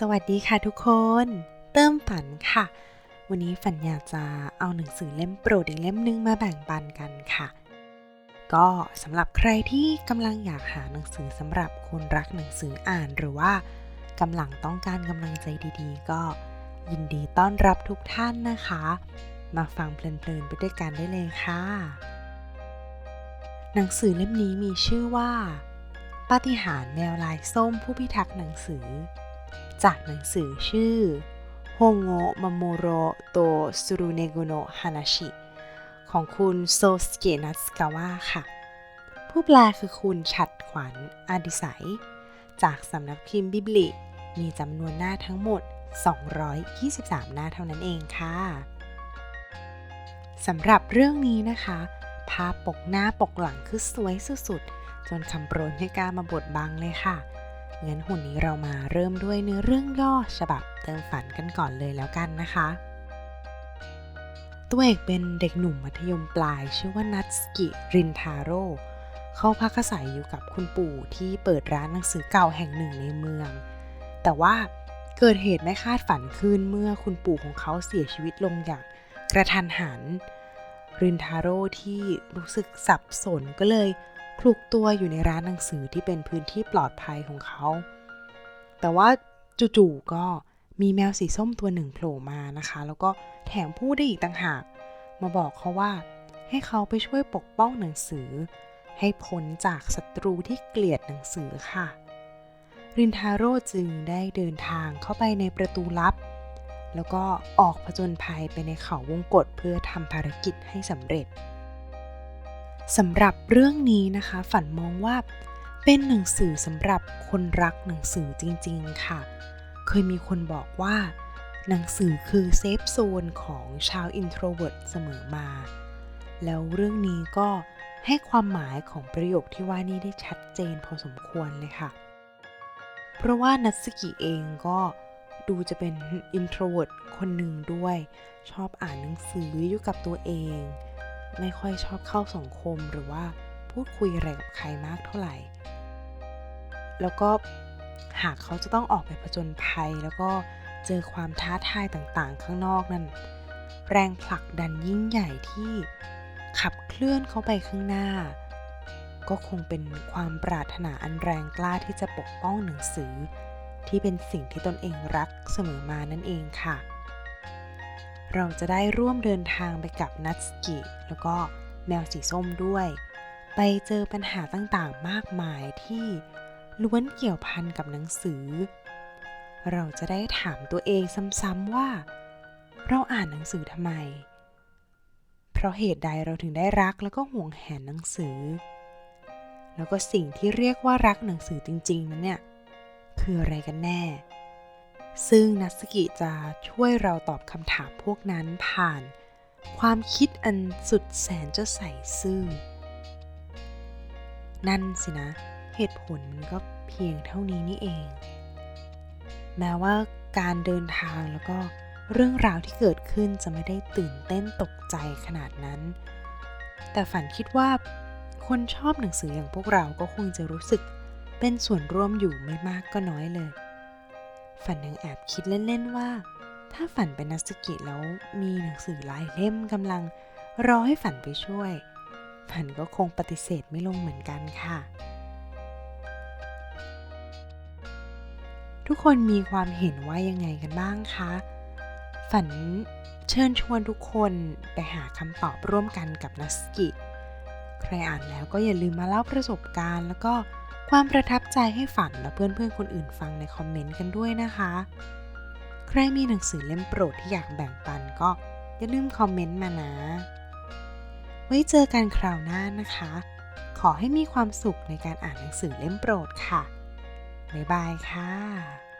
สวัสดีค่ะทุกคน เติมฝันค่ะ วันนี้ฝันอยากจะเอาหนังสือเล่มโปรดอีกเล่มนึงมาแบ่งปันกันค่ะ ก็สำหรับใครที่กำลังอยากหาหนังสือสำหรับคนรักหนังสืออ่านหรือว่ากำลังต้องการกำลังใจดีๆ ก็ยินดีต้อนรับทุกท่านนะคะ มาฟังเพลินๆไปด้วยกันได้เลยค่ะ หนังสือเล่มนี้มีชื่อว่าปาฏิหาริย์แมวลายส้มผู้พิทักษ์หนังสือ จากหนังสือชื่อโฮโงมาโมโรโตสุรุเนโกโนะฮานาชิของคุณโซสเกนัสกาวะค่ะ ผู้แปลคือคุณชัดขวัญอดิสัย จากสำนักพิมพ์บิบลิมีจำนวนหน้าทั้งหมด 223 หน้าเท่านั้นเองค่ะสำหรับเรื่องนี้นะคะ ภาพปกหน้าปกหลังคือสวยสุดๆ จนคำโปรยให้กล้ามาบดบังเลยค่ะ งั้นหุ่นนี้เรามาเริ่มด้วยเนื้อเรื่องย่อฉบับเติมฝันกันก่อนเลยแล้วกันนะคะ ตัวเอกเป็นเด็กหนุ่มมัธยมปลาย ชื่อว่านัตสกิรินทาโร่เขาพักอาศัยอยู่กับคุณปู่ที่เปิดร้านหนังสือเก่าแห่งหนึ่งในเมือง แต่ว่าเกิดเหตุไม่คาดฝันขึ้นเมื่อคุณปู่ของเขาเสียชีวิตลงอย่างกระทันหันรินทาโร่ที่รู้สึกสับสนก็เลย คลุกตัวอยู่ในร้านหนังสือที่เป็นพื้นที่ปลอดภัยของเขา แต่ว่าจู่ๆก็มีแมวสีส้มตัวหนึ่งโผล่มานะคะ แล้วก็แถมพูดได้อีกต่างหาก มาบอกเขาว่า ให้เขาไปช่วยปกป้องหนังสือ ให้พ้นจากศัตรูที่เกลียดหนังสือค่ะ รินทาโร่จึงได้เดินทางเข้าไปในประตูลับ แล้วก็ออกผจญภัยไปในเขาวงกฏเพื่อทำภารกิจให้สำเร็จ สำหรับเรื่องนี้นะคะ ฝันมองว่าเป็นหนังสือสำหรับคนรักหนังสือจริงๆค่ะ เคยมีคนบอกว่า หนังสือคือเซฟโซนของชาวอินโทรเวิร์ตเสมอมา แล้วเรื่องนี้ก็ให้ความหมายของประโยคที่ว่านี้ได้ชัดเจนพอสมควรเลยค่ะ เพราะว่านัตสกิเองก็ดูจะเป็นอินโทรเวิร์ตคนหนึ่งด้วย ชอบอ่านหนังสืออยู่กับตัวเอง ไม่ค่อยชอบเข้าสังคมหรือว่าพูดคุยอะไรกับใครมากเท่าไหร่ แล้วก็หากเขาจะต้องออกไปผจญภัย แล้วก็เจอความท้าทายต่างๆ ข้างนอกนั่นแรงผลักดันยิ่งใหญ่ที่ขับเคลื่อนเขาไปข้างหน้า ก็คงเป็นความปรารถนาอันแรงกล้าที่จะปกป้องหนังสือ ที่เป็นสิ่งที่ตนเองรักเสมอมานั่นเองค่ะ เราจะได้ร่วมเดินทางไปกับนัตสกิแล้วก็แมวสีส้มด้วย ไปเจอปัญหาต่างๆมากมายที่ล้วนเกี่ยวพันกับหนังสือ เราจะได้ถามตัวเองซ้ำๆว่า เราอ่านหนังสือทำไม เพราะเหตุใดเราถึงได้รักแล้วก็ห่วงแหนหนังสือ แล้วก็สิ่งที่เรียกว่ารักหนังสือจริงๆนั้นเนี่ย คืออะไรกันแน่ ซึ่งนัสกิจะช่วยเราตอบคำถามพวกนั้นผ่าน ความคิดอันสุดแสนจะใส่ซื่อ นั่นสินะ เหตุผลมันก็เพียงเท่านี้นี่เอง แม้ว่าการเดินทางแล้วก็เรื่องราวที่เกิดขึ้นจะไม่ได้ตื่นเต้นตกใจขนาดนั้น แต่ฝันคิดว่าคนชอบหนังสืออย่างพวกเราก็คงจะรู้สึกเป็นส่วนร่วมอยู่ไม่มากก็น้อยเลย ฝันยังแอบคิดเล่นๆว่า ถ้าฝันเป็นนักสกิแล้วมีหนังสือหลายเล่มกำลังรอให้ฝันไปช่วย ฝันก็คงปฏิเสธไม่ลงเหมือนกันค่ะ ทุกคนมีความเห็นว่ายังไงกันบ้างคะ ฝันเชิญชวนทุกคนไปหาคำตอบร่วมกันกับนัสกิ ใครอ่านแล้วก็อย่าลืมมาเล่าประสบการณ์แล้วก็ ความประทับใจให้ฝันและเพื่อนๆคนอื่นฟังในคอมเมนต์กันด้วยนะคะ ใครมีหนังสือเล่มโปรดที่อยากแบ่งปันก็อย่าลืมคอมเมนต์มานะ ไว้เจอกันคราวหน้านะคะ ขอให้มีความสุขในการอ่านหนังสือเล่มโปรดค่ะ บ๊ายบายค่ะ